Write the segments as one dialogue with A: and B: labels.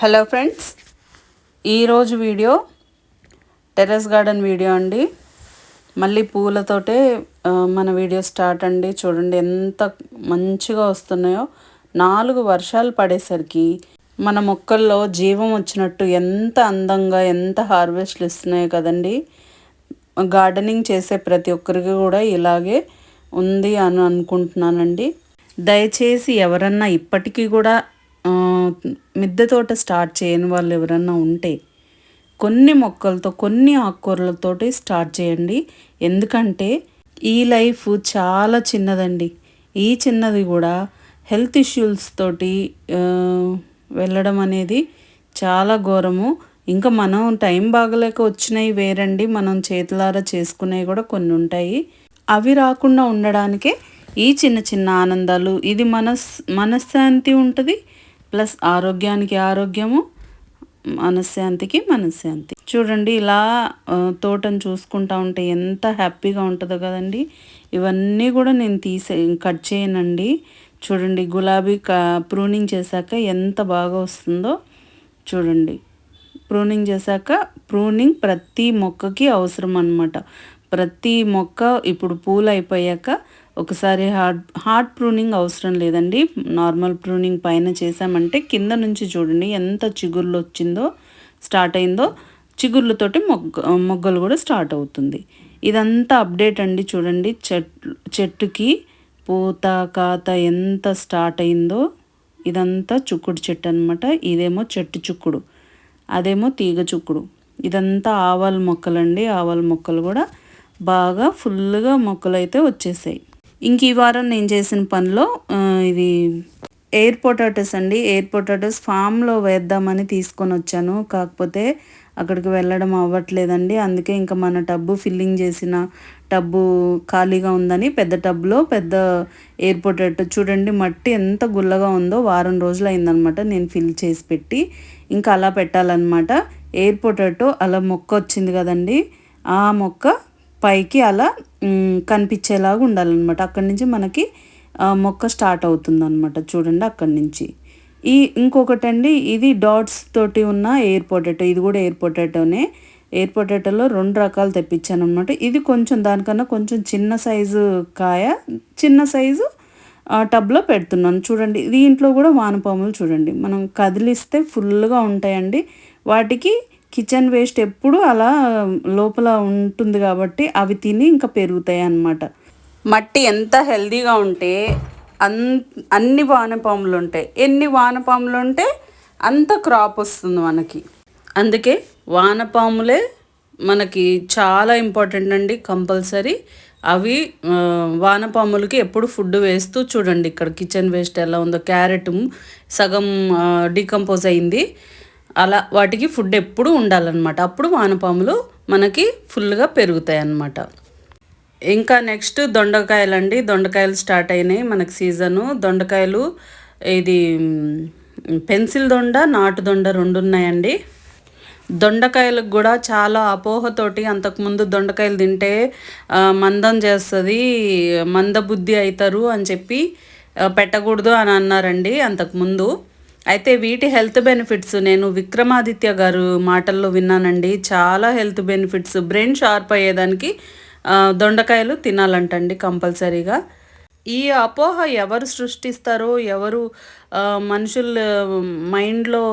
A: Hello friends ఈరోజు video terrace garden video అండి. మళ్ళీ పూలతోటే మన వీడియో స్టార్ట్ అండి. చూడండి ఎంత మంచిగా వస్తున్నాయో. నాలుగు వర్షాలు పడేసరికి మన మొక్కల్లో జీవం వచ్చినట్టు ఎంత అందంగా ఎంత హార్వెస్ట్లు ఇస్తున్నాయో కదండి. గార్డెనింగ్ చేసే ప్రతి ఒక్కరికి కూడా ఇలాగే ఉంది అని అనుకుంటున్నానండి. దయచేసి ఎవరన్నా ఇప్పటికీ కూడా మిద్దె తోట స్టార్ట్ చేయని వాళ్ళు ఎవరన్నా ఉంటే కొన్ని మొక్కలతో కొన్ని ఆకుకూరలతోటి స్టార్ట్ చేయండి. ఎందుకంటే ఈ లైఫ్ చాలా చిన్నదండి. ఈ చిన్నది కూడా హెల్త్ ఇష్యూస్ తోటి వెళ్ళడం అనేది చాలా ఘోరము. ఇంకా మనం టైం బాగలేక వచ్చినవి వేరండి. మనం చేతులారా చేసుకునేవి కూడా కొన్ని ఉంటాయి. అవి రాకుండా ఉండడానికే ఈ చిన్న చిన్న ఆనందాలు ఇది మనస్ మనశ్శాంతి ఉంటుంది. ప్లస్ ఆరోగ్యానికి ఆరోగ్యము మనశ్శాంతికి మనశ్శాంతి చూడండి ఇలా తోటను చూసుకుంటా ఉంటే ఎంత హ్యాపీగా ఉంటుందో కదండి. ఇవన్నీ కూడా నేను తీసే కట్ చేయనండి. చూడండి గులాబీ క ప్రూనింగ్ చేశాక ఎంత బాగా వస్తుందో చూడండి. ప్రూనింగ్ చేశాక ప్రూనింగ్ ప్రతి మొక్కకి అవసరం అనమాట ప్రతి మొక్క ఇప్పుడు పూలు అయిపోయాక ఒకసారి హార్డ్ హార్డ్ ప్రూనింగ్ అవసరం లేదండి. నార్మల్ ప్రూనింగ్ పైన చేసామంటే కింద నుంచి చూడండి ఎంత చిగుర్లు వచ్చిందో స్టార్ట్ అయిందో చిగుర్లతోటి మొగ్గ మొగ్గలు కూడా స్టార్ట్ అవుతుంది. ఇదంతా అప్డేట్ అండి చూడండి. చెట్లు చెట్టుకి పూత కాత ఎంత స్టార్ట్ అయిందో ఇదంతా చుక్కుడు చెట్టు అనమాట ఇదేమో చెట్టు చుక్కుడు అదేమో తీగ చుక్కుడు. ఇదంతా ఆవాల మొక్కలండి. ఆవాల మొక్కలు కూడా బాగా ఫుల్గా మొక్కలు అయితే వచ్చేసాయి. ఇంక ఈ వారం నేను చేసిన పనిలో ఇది ఎయిర్ పొటాటోస్ అండి. ఎయిర్ పొటాటోస్ ఫామ్లో వేద్దామని తీసుకొని వచ్చాను. కాకపోతే అక్కడికి వెళ్ళడం అవ్వట్లేదండి. అందుకే ఇంకా మన టబ్బు ఫిల్లింగ్ చేసిన టబ్బు ఖాళీగా ఉందని పెద్ద టబ్లో పెద్ద ఎయిర్ పొటాటో చూడండి మట్టి ఎంత గుల్లగా ఉందో వారం రోజులు అయిందనమాట నేను ఫిల్ చేసి పెట్టి. ఇంకా అలా పెట్టాలన్నమాట. ఎయిర్ పొటాటో అలా మొక్క వచ్చింది కదండి. ఆ మొక్క పైకి అలా కనిపించేలాగా ఉండాలన్నమాట. అక్కడి నుంచి మనకి మొక్క స్టార్ట్ అవుతుంది అనమాట చూడండి అక్కడి నుంచి. ఈ ఇంకొకటి అండి ఇది డాట్స్ తోటి ఉన్న ఎయిర్ పొటాటో. ఇది కూడా ఎయిర్ పొటాటోనే. ఎయిర్ పొటాటోలో రెండు రకాలు తెప్పించాను అనమాట ఇది కొంచెం దానికన్నా కొంచెం చిన్న సైజు కాయ చిన్న సైజు టబ్లో పెడుతున్నాను. చూడండి దీంట్లో కూడా వానపాములు చూడండి. మనం కదిలిస్తే ఫుల్గా ఉంటాయండి. వాటికి కిచెన్ వేస్ట్ ఎప్పుడు అలా లోపల ఉంటుంది కాబట్టి అవి తిని ఇంకా పెరుగుతాయి అన్నమాట. మట్టి ఎంత హెల్దీగా ఉంటే అన్ అన్ని వానపాములు ఉంటాయి. ఎన్ని వానపాములు ఉంటే అంత క్రాప్ వస్తుంది మనకి. అందుకే వానపాములే మనకి చాలా ఇంపార్టెంట్ అండి కంపల్సరీ. అవి వానపాములకి ఎప్పుడు ఫుడ్ వేస్తూ చూడండి ఇక్కడ కిచెన్ వేస్ట్ ఎలా ఉందో. క్యారెట్ సగం డీకంపోజ్ అయింది. అలా వాటికి ఫుడ్ ఎప్పుడు ఉండాలన్నమాట. అప్పుడు వానపాములు మనకి ఫుల్గా పెరుగుతాయి అన్నమాట ఇంకా నెక్స్ట్ దొండకాయలు అండి దొండకాయలు స్టార్ట్ అయినాయి మనకి సీజను దొండకాయలు ఇది పెన్సిల్ దొండ నాటు దొండ రెండు ఉన్నాయండి. దొండకాయలకు కూడా చాలా అపోహతోటి అంతకుముందు దొండకాయలు తింటే మందం చేస్తుంది మందబుద్ధి అవుతారు అని చెప్పి పెట్టకూడదు అని అన్నారండి అంతకుముందు అయితే వీటి హెల్త్ బెనిఫిట్స్ నేను విక్రమాదిత్య గారు మాటల్లో విన్నానండి. చాలా హెల్త్ బెనిఫిట్స్. బ్రెయిన్ షార్ప్ అయ్యేదానికి దొండకాయలు తినాలంటండి కంపల్సరీగా. ఈ అపోహ ఎవరు సృష్టిస్తారో ఎవరు మనుషుల మైండ్లో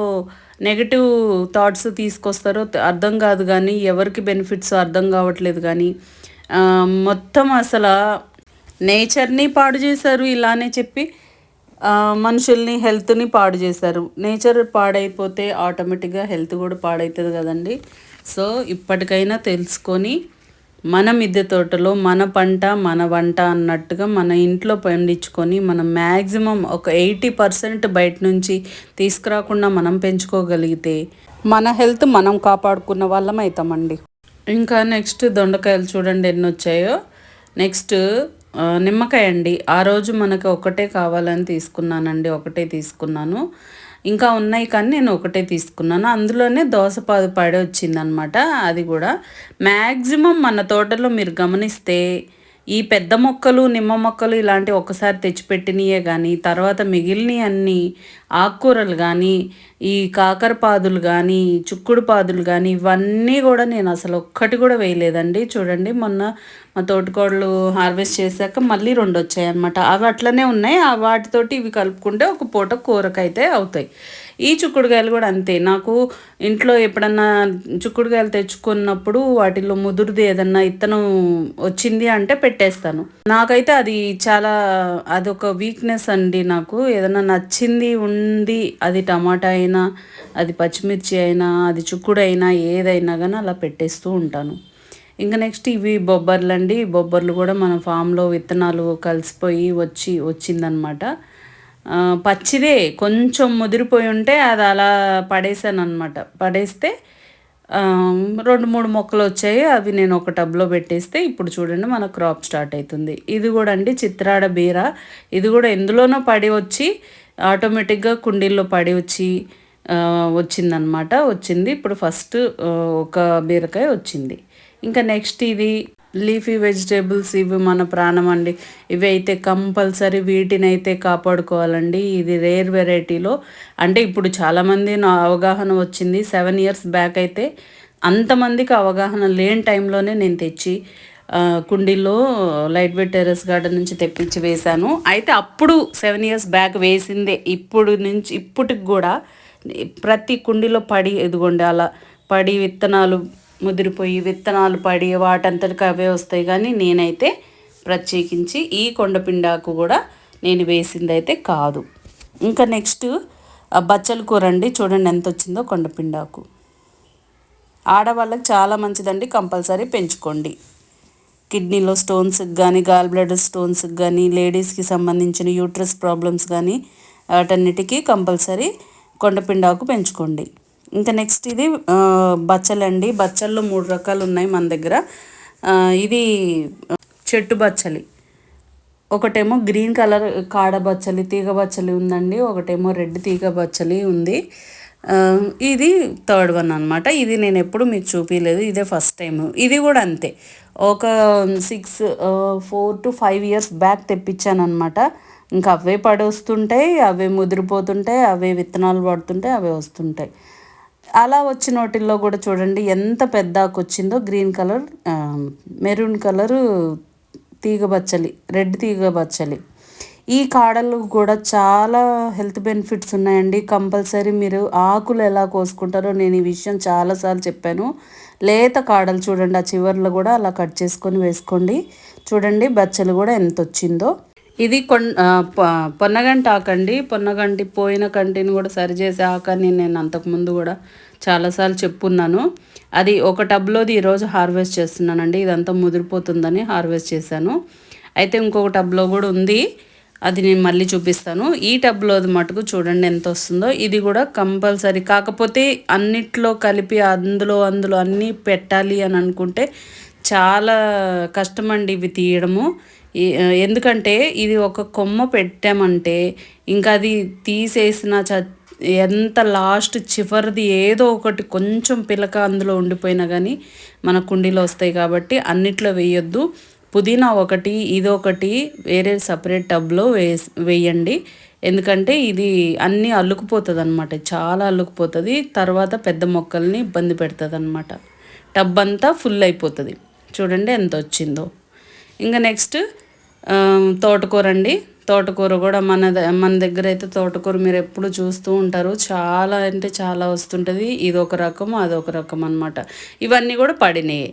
A: నెగటివ్ థాట్స్ తీసుకొస్తారో అర్థం కాదు కానీ ఎవరికి బెనిఫిట్స్ అర్థం కావట్లేదు కానీ మొత్తం అసలు నేచర్ని పాడు చేశారు ఇలానే చెప్పి మనుషుల్ని హెల్త్ని పాడు చేశారు. నేచర్ పాడైపోతే ఆటోమేటిక్గా హెల్త్ కూడా పాడవుతుంది కదండి. సో ఇప్పటికైనా తెలుసుకొని మన మిద్దె తోటలో మన పంట మన వంట అన్నట్టుగా మన ఇంట్లో పండించుకొని మనం మ్యాక్సిమం ఒక ఎయిటీ పర్సెంట్ బయట నుంచి తీసుకురాకుండా మనం పెంచుకోగలిగితే మన హెల్త్ మనం కాపాడుకున్న వాళ్ళం అవుతామండి ఇంకా నెక్స్ట్ దొండకాయలు చూడండి ఎన్ని వచ్చాయో నెక్స్ట్ నిమ్మకాయ అండి. ఆ రోజు మనకు ఒకటే కావాలని తీసుకున్నానండి. ఒకటే తీసుకున్నాను. ఇంకా ఉన్నాయి కానీ నేను ఒకటే తీసుకున్నాను. అందులోనే దోసపాదు పడి వచ్చిందనమాట అది కూడా. మ్యాక్సిమం మన తోటలో మీరు గమనిస్తే ఈ పెద్ద మొక్కలు నిమ్మ మొక్కలు ఇలాంటివి ఒక్కసారి తెచ్చిపెట్టినయే కానీ తర్వాత మిగిలిన అన్ని ఆకుకూరలు కానీ ఈ కాకరపాదులు కానీ చుక్కుడు పాదులు కానీ ఇవన్నీ కూడా నేను అసలు ఒక్కటి కూడా వేయలేదండి. చూడండి మొన్న మా తోటికోడలు హార్వెస్ట్ చేశాక మళ్ళీ రెండు వచ్చాయి అనమాట అవి అట్లనే ఉన్నాయి. ఆ వాటితోటి ఇవి కలుపుకుంటే ఒక పూట కూరకైతే అవుతాయి. ఈ చిక్కుడుకాయలు కూడా అంతే. నాకు ఇంట్లో ఎప్పుడన్నా చిక్కుడుకాయలు తెచ్చుకున్నప్పుడు వాటిలో ముదురుది ఏదన్నా ఇత్తనం వచ్చింది అంటే పెట్టేస్తాను. నాకైతే అది చాలా అదొక వీక్నెస్ అండి నాకు. ఏదన్నా నచ్చింది ఉంది అది టమాటా అయినా అది పచ్చిమిర్చి అయినా అది చిక్కుడైనా ఏదైనా కానీ అలా పెట్టేస్తూ ఉంటాను. ఇంకా నెక్స్ట్ ఇవి బొబ్బర్లు అండి బొబ్బర్లు కూడా మన ఫామ్లో విత్తనాలు కలిసిపోయి వచ్చి వచ్చిందనమాట. పచ్చిదే కొంచెం ముదిరిపోయి ఉంటే అది అలా పడేసాను అనమాట పడేస్తే రెండు మూడు మొక్కలు వచ్చాయి. అవి నేను ఒక టబ్లో పెట్టేస్తే ఇప్పుడు చూడండి మన క్రాప్ స్టార్ట్ అవుతుంది ఇది కూడా అండి చిత్రాడ బీర. ఇది కూడా ఎందులోనో పడి వచ్చి ఆటోమేటిక్గా కుండీల్లో పడి వచ్చి వచ్చిందనమాట వచ్చింది. ఇప్పుడు ఫస్ట్ ఒక బీరకాయ వచ్చింది. ఇంకా నెక్స్ట్ ఇది లీఫీ వెజిటేబుల్స్ ఇవి మన ప్రాణం అండి. ఇవి అయితే కంపల్సరీ వీటిని అయితే కాపాడుకోవాలండి. ఇది రేర్ వెరైటీలో. అంటే ఇప్పుడు చాలామంది నా అవగాహన వచ్చింది. సెవెన్ ఇయర్స్ బ్యాక్ అయితే అంతమందికి అవగాహన లేని టైంలోనే నేను తెచ్చి కుండీలో లైట్ వెయిట్ టెర్రస్ గార్డెన్ నుంచి తెప్పించి వేశాను. అయితే అప్పుడు సెవెన్ ఇయర్స్ బ్యాక్ వేసిందే. ఇప్పుడు నుంచి ఇప్పటికి కూడా ప్రతి కుండీలో పడి ఎదుగుండే అలా పడి విత్తనాలు ముదిరిపోయి విత్తనాలు పడి వాటంతటికి అవే వస్తాయి కానీ నేనైతే ప్రత్యేకించి ఈ కొండపిండాకు కూడా నేను వేసింది అయితే కాదు. ఇంకా నెక్స్ట్ బచ్చల కూర అండి. చూడండి ఎంత వచ్చిందో కొండపిండాకు ఆడవాళ్ళకి చాలా మంచిదండి. కంపల్సరీ పెంచుకోండి. కిడ్నీలో స్టోన్స్కి కానీ గాల్ బ్లడ్ స్టోన్స్కి కానీ లేడీస్కి సంబంధించిన యూట్రస్ ప్రాబ్లమ్స్ కానీ వాటన్నిటికీ కంపల్సరీ కొండపిండాకు పెంచుకోండి. ఇంకా నెక్స్ట్ ఇది బచ్చలండి బచ్చల్లో మూడు రకాలు ఉన్నాయి మన దగ్గర. ఇది చెట్టు బచ్చలి. ఒకటేమో గ్రీన్ కలర్ కాడ బచ్చలి తీగ బచ్చలి ఉందండి. ఒకటేమో రెడ్ తీగ బచ్చలి ఉంది. ఇది థర్డ్ వన్ అనమాట ఇది నేను ఎప్పుడు మీకు చూపించలేదు ఇదే ఫస్ట్ టైం ఇది కూడా అంతే. ఒక six four to five years back తెప్పించాను అనమాట ఇంకా అవే పడొస్తుంటాయి అవే ముదిరిపోతుంటాయి అవే విత్తనాలు పడుతుంటాయి అవే వస్తుంటాయి. అలా వచ్చిన వాటిల్లో కూడా చూడండి ఎంత పెద్ద వచ్చిందో గ్రీన్ కలర్ మెరూన్ కలరు తీగబచ్చలి రెడ్ తీగబచ్చలి. ఈ కాడలు కూడా చాలా హెల్త్ బెనిఫిట్స్ ఉన్నాయండి. కంపల్సరీ మీరు ఆకులు ఎలా కోసుకుంటారో నేను ఈ విషయం చాలాసార్లు చెప్పాను. లేత కాడలు చూడండి ఆ చివర్లో కూడా అలా కట్ చేసుకొని వేసుకోండి. చూడండి బచ్చలు కూడా ఎంత వచ్చిందో. ఇది కొన్ పొన్నగంటి ఆకండి. పొన్నగంటి పోయిన కంటిని కూడా సరిచేసే ఆకని నేను అంతకుముందు కూడా చాలాసార్లు చెప్పున్నాను. అది ఒక టబ్లోది ఈరోజు హార్వెస్ట్ చేస్తున్నానండి. ఇదంతా ముదిరిపోతుందని హార్వెస్ట్ చేశాను. అయితే ఇంకొక టబ్లో కూడా ఉంది. అది నేను మళ్ళీ చూపిస్తాను. ఈ టబ్లోది మటుకు చూడండి ఎంత వస్తుందో. ఇది కూడా కంపల్సరీ. కాకపోతే అన్నిట్లో కలిపి అందులో అందులో అన్నీ పెట్టాలి అని అనుకుంటే చాలా కష్టమండి ఇవి తీయడము. ఎందుకంటే ఇది ఒక కొమ్మ పెట్టామంటే ఇంకా అది తీసేసిన చ ఎంత లాస్ట్ చివరిది ఏదో ఒకటి కొంచెం పిలక అందులో ఉండిపోయినా కానీ మన కుండీలో వస్తాయి కాబట్టి అన్నిట్లో వేయొద్దు. పుదీనా ఒకటి ఇది ఒకటి వేరే సపరేట్ టబ్లో వే వేయండి. ఎందుకంటే ఇది అన్నీ అల్లుకుపోతుంది అనమాట చాలా అల్లుకుపోతుంది. తర్వాత పెద్ద మొక్కల్ని ఇబ్బంది పెడుతుంది అనమాట టబ్ అంతా ఫుల్ అయిపోతుంది. చూడండి ఎంత వచ్చిందో ఇంకా నెక్స్ట్ తోటకూర అండి తోటకూర కూడా మన మన దగ్గర అయితే తోటకూర మీరు ఎప్పుడు చూస్తూ ఉంటారు. చాలా అంటే చాలా వస్తుంటుంది. ఇది ఒక రకం అదొక రకం అనమాట ఇవన్నీ కూడా పడినాయి.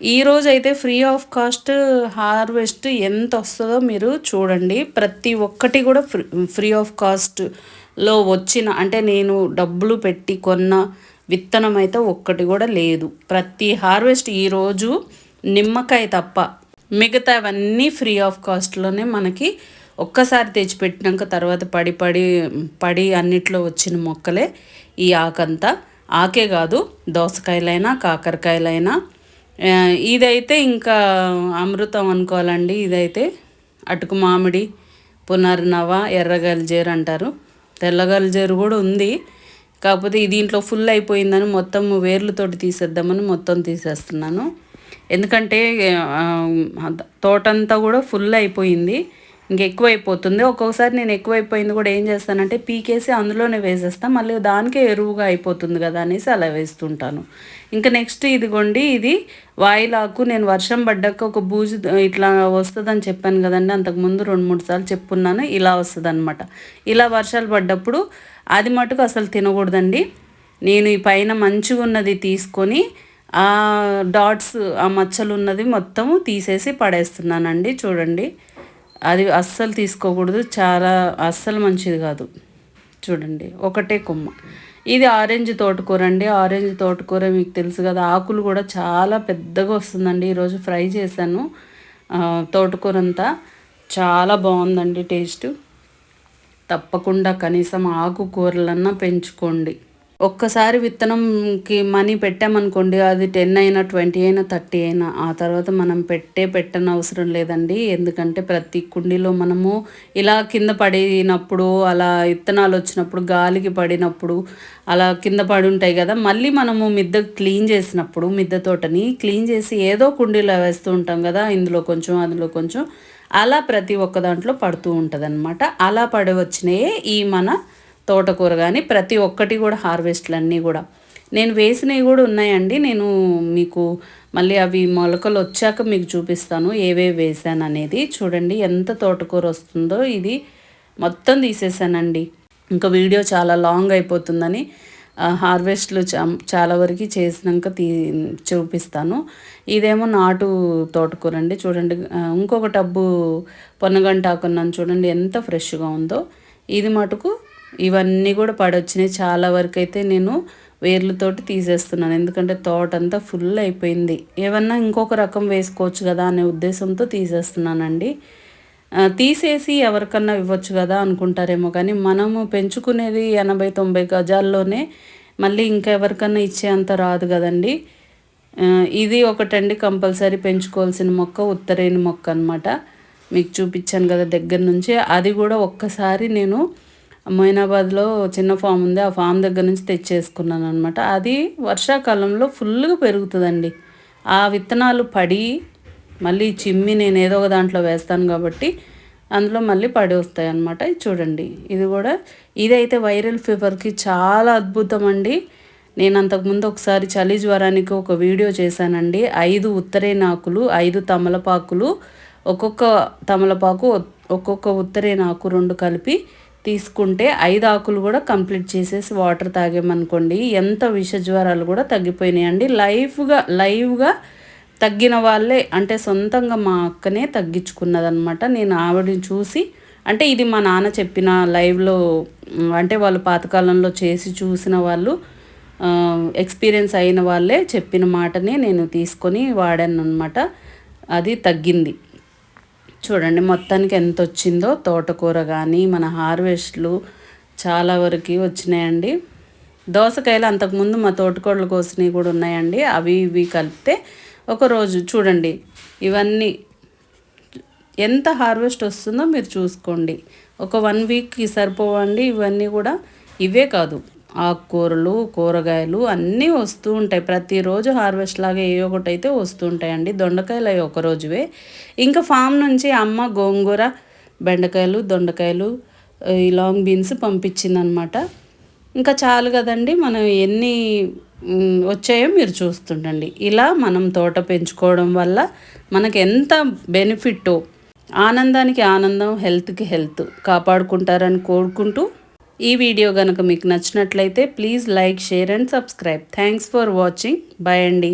A: ఈరోజు అయితే ఫ్రీ ఆఫ్ కాస్ట్ హార్వెస్ట్ ఎంత వస్తుందో మీరు చూడండి. ప్రతి ఒక్కటి కూడా ఫ్రీ ఫ్రీ ఆఫ్ కాస్ట్లో వచ్చిన అంటే నేను డబ్బులు పెట్టి కొన్న విత్తనం అయితే ఒక్కటి కూడా లేదు. ప్రతి హార్వెస్ట్ ఈరోజు నిమ్మకాయ తప్ప మిగతావన్నీ ఫ్రీ ఆఫ్ కాస్ట్లోనే మనకి ఒక్కసారి తెచ్చిపెట్టినాక తర్వాత పడి పడి పడి అన్నిట్లో వచ్చిన మొక్కలే ఈ ఆకంతా. ఆకే కాదు దోసకాయలైనా కాకరకాయలైనా. ఇదైతే ఇంకా అమృతం అనుకోవాలండి. ఇదైతే అటుకు మామిడి పునర్నవ ఎర్రగల్జేరు అంటారు. తెల్లగల్జేరు కూడా ఉంది. కాకపోతే దీంట్లో ఫుల్ అయిపోయిందని మొత్తం వేర్లతోటి తీసేద్దామని మొత్తం తీసేస్తున్నాను. ఎందుకంటే తోటంతా కూడా ఫుల్ అయిపోయింది. ఇంక అయిపోతుంది ఒక్కొక్కసారి నేను ఎక్కువైపోయింది కూడా ఏం చేస్తానంటే పీకేసి అందులోనే వేసేస్తాను మళ్ళీ దానికే ఎరువుగా అయిపోతుంది కదా అనేసి అలా వేస్తుంటాను. ఇంకా నెక్స్ట్ ఇదిగోండి ఇది వాయిలాకు. నేను వర్షం పడ్డాక ఒక బూజు ఇట్లా వస్తుందని చెప్పాను కదండి. అంతకుముందు రెండు మూడు సార్లు చెప్పున్నాను. ఇలా వస్తుంది అనమాట ఇలా వర్షాలు పడ్డప్పుడు అది మటుకు అసలు తినకూడదండి. నేను ఈ పైన మంచిగా ఉన్నది తీసుకొని ఆ డాట్స్ ఆ మచ్చలు ఉన్నది మొత్తము తీసేసి పడేస్తున్నానండి చూడండి. అది అస్సలు తీసుకోకూడదు చాలా అస్సలు మంచిది కాదు. చూడండి ఒకటే కొమ్మ. ఇది ఆరెంజ్ తోటకూర అండి. ఆరెంజ్ తోటకూర మీకు తెలుసు కదా ఆకులు కూడా చాలా పెద్దగా వస్తుందండి. ఈరోజు ఫ్రై చేశాను. తోటకూర అంతా చాలా బాగుందండి టేస్ట్. తప్పకుండా కనీసం ఆకుకూరలన్నా పెంచుకోండి. ఒక్కసారి విత్తనంకి మనీ పెట్టామనుకోండి అది టెన్ అయినా ట్వంటీ అయినా థర్టీ అయినా ఆ తర్వాత మనం పెట్టే పెట్టని అవసరం లేదండి. ఎందుకంటే ప్రతి కుండీలో మనము ఇలా కింద పడినప్పుడు అలా విత్తనాలు వచ్చినప్పుడు గాలికి పడినప్పుడు అలా కింద పడి ఉంటాయి కదా మళ్ళీ మనము మిద్ద క్లీన్ చేసినప్పుడు మిద్ద తోటని క్లీన్ చేసి ఏదో కుండీలో వేస్తూ ఉంటాం కదా ఇందులో కొంచెం అందులో కొంచెం అలా ప్రతి ఒక్క దాంట్లో పడుతూ ఉంటుంది అలా పడి వచ్చినాయే ఈ మన తోటకూర కానీ ప్రతి ఒక్కటి కూడా హార్వెస్ట్లు అన్నీ కూడా. నేను వేసినవి కూడా ఉన్నాయండి. నేను మీకు మళ్ళీ అవి మొలకలు వచ్చాక మీకు చూపిస్తాను. ఏవేవి వేసాను అనేది. చూడండి ఎంత తోటకూర వస్తుందో. ఇది మొత్తం తీసేసానండి. ఇంకా వీడియో చాలా లాంగ్ అయిపోతుందని హార్వెస్ట్లు చాలా వరకు చేసినాక తీ చూపిస్తాను. ఇదేమో నాటు తోటకూర అండి. చూడండి ఇంకొక టబ్బు పొన్నగంటాకున్నాను. చూడండి ఎంత ఫ్రెష్గా ఉందో. ఇది మటుకు ఇవన్నీ కూడా పడొచ్చినాయి. చాలా వరకు అయితే నేను వేర్లతోటి తీసేస్తున్నాను. ఎందుకంటే తోట అంతా ఫుల్ అయిపోయింది. ఏమన్నా ఇంకొక రకం వేసుకోవచ్చు కదా అనే ఉద్దేశంతో తీసేస్తున్నానండి. తీసేసి ఎవరికన్నా ఇవ్వచ్చు కదా అనుకుంటారేమో కానీ మనము పెంచుకునేది ఎనభై తొంభై గజాల్లోనే మళ్ళీ ఇంకా ఎవరికన్నా ఇచ్చేంత రాదు కదండి. ఇది ఒకటండి కంపల్సరీ పెంచుకోవాల్సిన మొక్క ఉత్తరైన మొక్క అనమాట మీకు చూపించాను కదా దగ్గర నుంచి. అది కూడా ఒక్కసారి నేను మొయినాబాద్లో చిన్న ఫామ్ ఉంది. ఆ ఫామ్ దగ్గర నుంచి తెచ్చేసుకున్నాను అనమాట అది వర్షాకాలంలో ఫుల్గా పెరుగుతుందండి. ఆ విత్తనాలు పడి మళ్ళీ చిమ్మి నేను ఏదో ఒక దాంట్లో వేస్తాను కాబట్టి అందులో మళ్ళీ పడి వస్తాయి అనమాట చూడండి. ఇది కూడా ఇదైతే వైరల్ ఫీవర్కి చాలా అద్భుతం అండి. నేను అంతకుముందు ఒకసారి చలి జ్వరానికి ఒక వీడియో చేశానండి. ఐదు ఉత్తరేనాకులు ఐదు తమలపాకులు ఒక్కొక్క తమలపాకు ఒక్కొక్క ఉత్తరేనాకు రెండు కలిపి తీసుకుంటే ఐదు ఆకులు కూడా కంప్లీట్ చేసేసి వాటర్ తాగామనుకోండి ఎంత విష జ్వరాలు కూడా తగ్గిపోయినాయండి. లైఫ్గా లైవ్గా తగ్గిన వాళ్ళే అంటే సొంతంగా మా అక్కనే తగ్గించుకున్నదనమాట నేను ఆవిడని చూసి అంటే ఇది మా నాన్న చెప్పిన లైవ్లో అంటే వాళ్ళు పాతకాలంలో చేసి చూసిన వాళ్ళు ఎక్స్పీరియన్స్ అయిన వాళ్ళే చెప్పిన మాటనే నేను తీసుకొని వాడాను అనమాట అది తగ్గింది. చూడండి మొత్తానికి ఎంత వచ్చిందో తోటకూర కానీ మన హార్వెస్ట్లు చాలా వరకు వచ్చినాయండి. దోసకాయలు అంతకుముందు మా తోటకూరలు కోసినవి కూడా ఉన్నాయండి. అవి ఇవి కలిపితే ఒకరోజు చూడండి ఇవన్నీ ఎంత హార్వెస్ట్ వస్తుందో మీరు చూసుకోండి. ఒక వన్ వీక్కి సరిపోవండి ఇవన్నీ కూడా ఇవే కాదు. ఆకుకూరలు కూరగాయలు అన్నీ వస్తూ ఉంటాయి. ప్రతిరోజు హార్వెస్ట్ లాగా ఏ ఒకటి అయితే వస్తూ ఉంటాయండి. దొండకాయలు అవి ఒక రోజువే. ఇంకా ఫామ్ నుంచి అమ్మ గోంగూర బెండకాయలు దొండకాయలు ఈ లాంగ్ బీన్స్ పంపించిందనమాట. ఇంకా చాలు కదండి మనం ఎన్ని వచ్చాయో మీరు చూస్తుండండి. ఇలా మనం తోట పెంచుకోవడం వల్ల మనకు ఎంత బెనిఫిట్టో ఆనందానికి ఆనందం హెల్త్కి హెల్త్ కాపాడుకుంటారని కోరుకుంటూ ఈ వీడియో కనుక మీకు నచ్చినట్లయితే please like share and subscribe thanks for watching bye అండి.